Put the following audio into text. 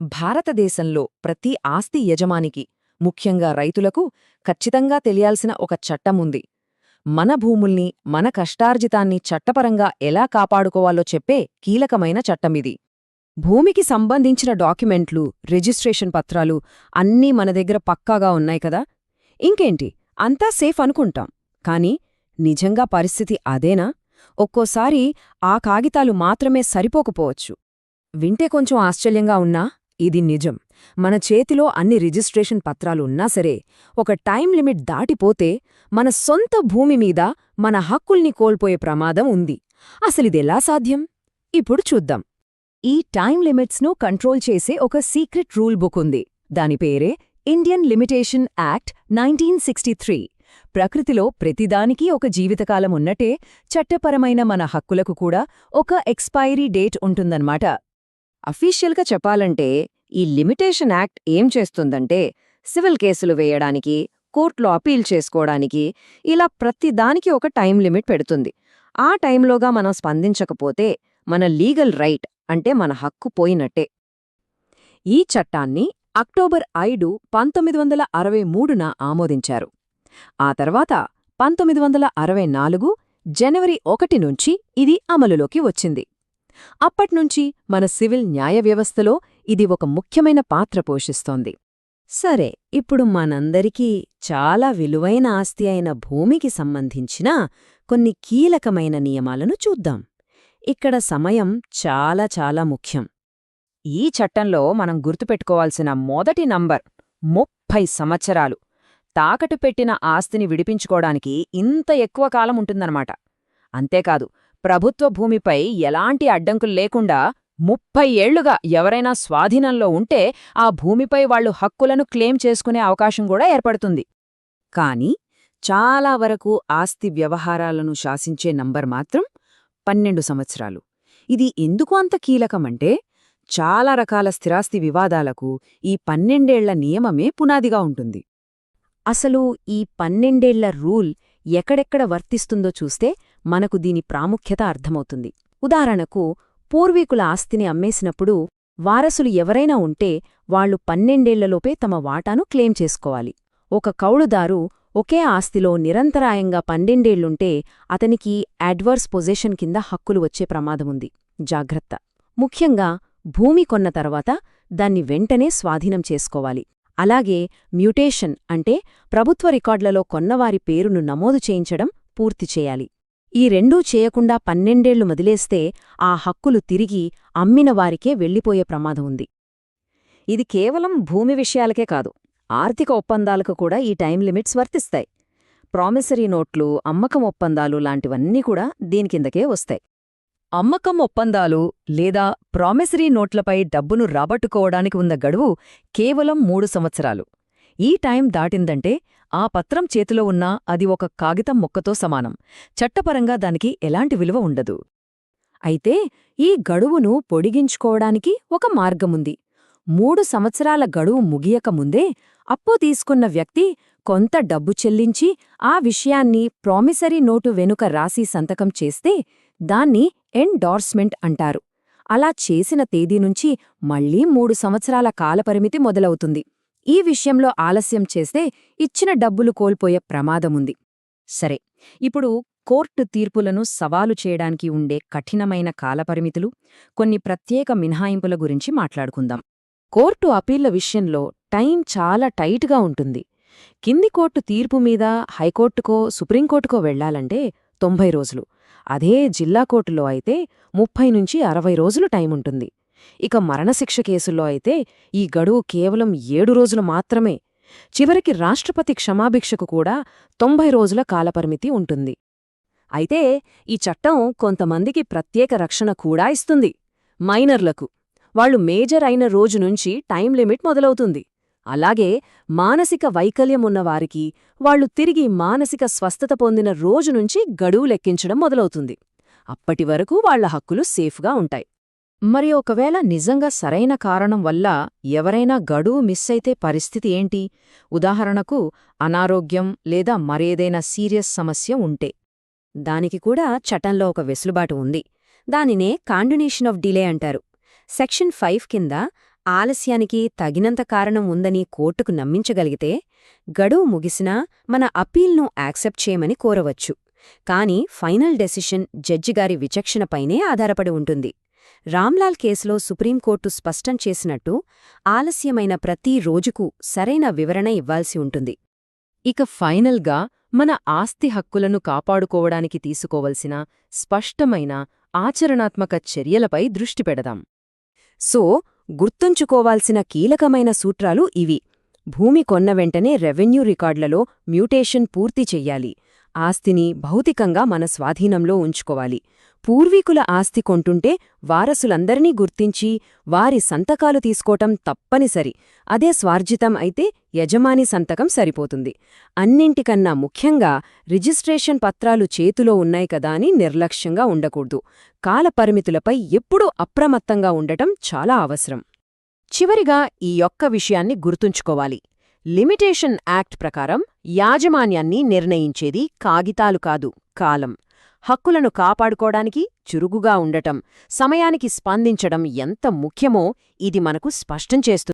భారతదేశంలో ప్రతి ఆస్తి యజమానికి ముఖ్యంగా రైతులకు ఖచ్చితంగా తెలియాల్సిన ఒక చట్టముంది మన భూముల్ని మన కష్టార్జితాన్ని చట్టపరంగా ఎలా కాపాడుకోవాలో చెప్పే కీలకమైన చట్టమిది భూమికి సంబంధించిన డాక్యుమెంట్లు రిజిస్ట్రేషన్ పత్రాలు అన్నీ మన దగ్గర పక్కాగా ఉన్నాయి కదా? ఇంకేంటి? అంతా సేఫ్ అనుకుంటాం. కాని నిజంగా పరిస్థితి అదేనా? ఒక్కోసారి ఆ కాగితాలు మాత్రమే సరిపోకపోవచ్చు. వింటే కొంచెం ఆశ్చర్యంగా ఉన్నా? ఇది నిజం. మన చేతిలో అన్ని రిజిస్ట్రేషన్ పత్రాలు ఉన్నా సరే ఒక టైం లిమిట్ దాటిపోతే మన సొంత భూమి మీద మన హక్కుల్ని కోల్పోయే ప్రమాదం ఉంది. అసలిదెలా సాధ్యం? ఇప్పుడు చూద్దాం. ఈ టైం లిమిట్స్ను కంట్రోల్ చేసే ఒక సీక్రెట్ రూల్ బుక్ ఉంది. దాని పేరే Indian Limitation Act nineteen sixty three. ప్రకృతిలో ప్రతిదానికీ ఒక జీవితకాలం ఉన్నట్టే చట్టపరమైన మన హక్కులకు కూడా ఒక ఎక్స్పైరీ డేట్ ఉంటుందన్నమాట. అఫీషియల్గా చెప్పాలంటే ఈ లిమిటేషన్ యాక్ట్ ఏం చేస్తుందంటే సివిల్ కేసులు వేయడానికి కోర్టులో అపీల్ చేసుకోవడానికి ఇలా ప్రతిదానికి ఒక టైం లిమిట్ పెడుతుంది. ఆ టైంలోగా మనం స్పందించకపోతే మన లీగల్ రైట్ అంటే మన హక్కు పోయినట్టే. ఈ చట్టాన్ని అక్టోబర్ ఐదు పంతొమ్మిది వందల అరవై మూడున ఆమోదించారు. ఆ తర్వాత పంతొమ్మిది వందల అరవై నాలుగు జనవరి ఒకటి నుంచి ఇది అమలులోకి వచ్చింది. అప్పట్నుంచి మన సివిల్ న్యాయ వ్యవస్థలో ఇది ఒక ముఖ్యమైన పాత్ర పోషిస్తోంది. సరే ఇప్పుడు మనందరికీ చాలా విలువైన ఆస్తి అయిన భూమికి సంబంధించిన కొన్ని కీలకమైన నియమాలను చూద్దాం. ఇక్కడ సమయం చాలా చాలా ముఖ్యం. ఈ చట్టంలో మనం గుర్తుపెట్టుకోవాల్సిన మొదటి నంబర్ ముప్పై సంవత్సరాలు. తాకట్టు పెట్టిన ఆస్తిని విడిపించుకోవడానికి ఇంత ఎక్కువ కాలం ఉంటుందన్నమాట. అంతేకాదు ప్రభుత్వ భూమిపై ఎలాంటి అడ్డంకులు లేకుండా ముప్పై ఏళ్ళుగా ఎవరైనా స్వాధీనంలో ఉంటే ఆ భూమిపై వాళ్ళు హక్కులను క్లెయిమ్ చేసుకునే అవకాశం కూడా ఏర్పడుతుంది. కాని చాలా వరకు ఆస్తి వ్యవహారాలను శాసించే నంబర్ మాత్రం పన్నెండు సంవత్సరాలు. ఇది ఎందుకు అంత కీలకమంటే చాలా రకాల స్థిరాస్తి వివాదాలకు ఈ పన్నెండేళ్ళ నియమమే పునాదిగా ఉంటుంది. అసలు ఈ పన్నెండేళ్ళ రూల్ ఎక్కడెక్కడ వర్తిస్తుందో చూస్తే మనకు దీని ప్రాముఖ్యత అర్థమవుతుంది. ఉదాహరణకు పూర్వీకుల ఆస్తిని అమ్మేసినప్పుడు వారసులు ఎవరైనా ఉంటే వాళ్ళు పన్నెండేళ్ళలోపే తమ వాటాను క్లెయిమ్ చేసుకోవాలి. ఒక కౌలుదారు ఒకే ఆస్తిలో నిరంతరాయంగా పన్నెండేళ్ళుంటే అతనికి అడ్వర్స్ పొజిషన్ కింద హక్కులు వచ్చే ప్రమాదముంది. జాగ్రత్త. ముఖ్యంగా భూమి కొన్న తర్వాత దాన్ని వెంటనే స్వాధీనం చేసుకోవాలి. అలాగే మ్యూటేషన్ అంటే ప్రభుత్వ రికార్డులలో కొన్నవారి పేరును నమోదు చేయించడం పూర్తి చేయాలి. ఈ రెండూ చేయకుండా పన్నెండేళ్ళు మదిలేస్తే ఆ హక్కులు తిరిగి అమ్మిన వారికే వెళ్ళిపోయే ప్రమాదం ఉంది. ఇది కేవలం భూమి విషయాలకే కాదు ఆర్థిక ఒప్పందాలకు కూడా ఈ టైం లిమిట్స్ వర్తిస్తాయి. ప్రామిసరీ నోట్లు అమ్మకం ఒప్పందాలు లాంటివన్నీ కూడా దీనికిందకే వస్తాయి. అమ్మకం ఒప్పందాలు లేదా ప్రామిసరీ నోట్లపై డబ్బును రాబట్టుకోవడానికి ఉన్న గడువు కేవలం మూడు సంవత్సరాలు. ఈ టైం దాటిందంటే ఆ పత్రం చేతిలో ఉన్నా అది ఒక కాగితం మొక్కతో సమానం. చట్టపరంగా దానికి ఎలాంటి విలువ ఉండదు. అయితే ఈ గడువును పొడిగించుకోవడానికి ఒక మార్గముంది. మూడు సంవత్సరాల గడువు ముగియకముందే అప్పు తీసుకున్న వ్యక్తి కొంత డబ్బు చెల్లించి ఆ విషయాన్ని ప్రామిసరీ నోటు వెనుక రాసి సంతకం చేస్తే దాన్ని ఎండార్స్మెంట్ అంటారు. అలా చేసిన తేదీ నుంచి మళ్ళీ మూడు సంవత్సరాల కాలపరిమితి మొదలవుతుంది. ఈ విషయంలో ఆలస్యం చేస్తే ఇచ్చిన డబ్బులు కోల్పోయే ప్రమాదముంది. సరే ఇప్పుడు కోర్టు తీర్పులను సవాలు చేయడానికి ఉండే కఠినమైన కాలపరిమితులు కొన్ని ప్రత్యేక మినహాయింపుల గురించి మాట్లాడుకుందాం. కోర్టు అపీళ్ళ విషయంలో టైం చాలా టైట్గా ఉంటుంది. కింది కోర్టు తీర్పు మీద హైకోర్టుకో సుప్రీంకోర్టుకో వెళ్ళాలంటే తొంభై రోజులు. అదే జిల్లా కోర్టులో అయితే ముప్పై నుంచి అరవై రోజులు టైముంటుంది. ఇక మరణశిక్ష కేసుల్లో అయితే ఈ గడువు కేవలం ఏడు రోజులు మాత్రమే. చివరికి రాష్ట్రపతి క్షమాభిక్షకు కూడా తొంభై రోజుల కాలపరిమితి ఉంటుంది. అయితే ఈ చట్టం కొంతమందికి ప్రత్యేక రక్షణ కూడా ఇస్తుంది. మైనర్లకు. వాళ్ళు మేజర్ అయిన రోజు నుంచి టైం లిమిట్ మొదలవుతుంది. అలాగే మానసిక వైకల్యం ఉన్నవారికి వాళ్ళు తిరిగి మానసిక స్వస్థత పొందిన రోజు నుంచి గడువు లెక్కించడం మొదలవుతుంది. అప్పటి వరకు వాళ్ళ హక్కులు సేఫ్గా ఉంటాయి. మరి ఒకవేళ నిజంగా సరైన కారణం వల్ల ఎవరైనా గడువు మిస్ అయితే పరిస్థితి ఏంటి? ఉదాహరణకు అనారోగ్యం లేదా మరేదైనా సీరియస్ సమస్య ఉంటే. దానికి కూడా చట్టంలో ఒక వెసులుబాటు ఉంది. దానినే కాండినేషన్ ఆఫ్ డిలే అంటారు. సెక్షన్ ఫైవ్ కింద ఆలస్యానికి తగినంత కారణం ఉందని కోర్టుకు నమ్మించగలిగితే గడువు ముగిసినా మన అప్పీల్ను యాక్సెప్ట్ చేయమని కోరవచ్చు. కానీ ఫైనల్ డెసిషన్ జడ్జిగారి విచక్షణపైనే ఆధారపడి ఉంటుంది. రామ్లాల్ కేసులో సుప్రీంకోర్టు స్పష్టం చేసినట్టు ఆలస్యమైన ప్రతి రోజుకు సరైన వివరణ ఇవ్వాల్సి ఉంటుంది. ఇక ఫైనల్గా మన ఆస్తి హక్కులను కాపాడుకోవడానికి తీసుకోవలసిన స్పష్టమైన ఆచరణాత్మక చర్యలపై దృష్టి పెడదాం. సో గుర్తుంచుకోవాల్సిన కీలకమైన సూత్రాలు ఇవి. భూమి కొన్న వెంటనే రెవెన్యూ రికార్డులలో మ్యూటేషన్ పూర్తి చెయ్యాలి ఆస్తిని భౌతికంగా మన స్వాధీనంలో ఉంచుకోవాలి. పూర్వీకుల ఆస్తి కొంటుంటే వారసులందరినీ గుర్తించి వారి సంతకాలు తీసుకోవటం తప్పనిసరి. అదే స్వార్జితం అయితే యజమాని సంతకం సరిపోతుంది. అన్నింటికన్నా ముఖ్యంగా రిజిస్ట్రేషన్ పత్రాలు చేతిలో ఉన్నాయి కదా అని నిర్లక్ష్యంగా ఉండకూడదు. కాలపరిమితులపై ఎప్పుడూ అప్రమత్తంగా ఉండటం చాలా అవసరం. చివరిగా ఈ యొక్క విషయాన్ని గుర్తుంచుకోవాలి. లిమిటేషన్ యాక్ట్ ప్రకారం యాజమాన్యాన్ని నిర్ణయించేది కాగితాలు కాదు కాలం. హక్కులను కాపాడుకోవడానికి చురుకుగా ఉండటం సమయానికి స్పందించడం ఎంత ముఖ్యమో ఇది మనకు స్పష్టం చేస్తుంది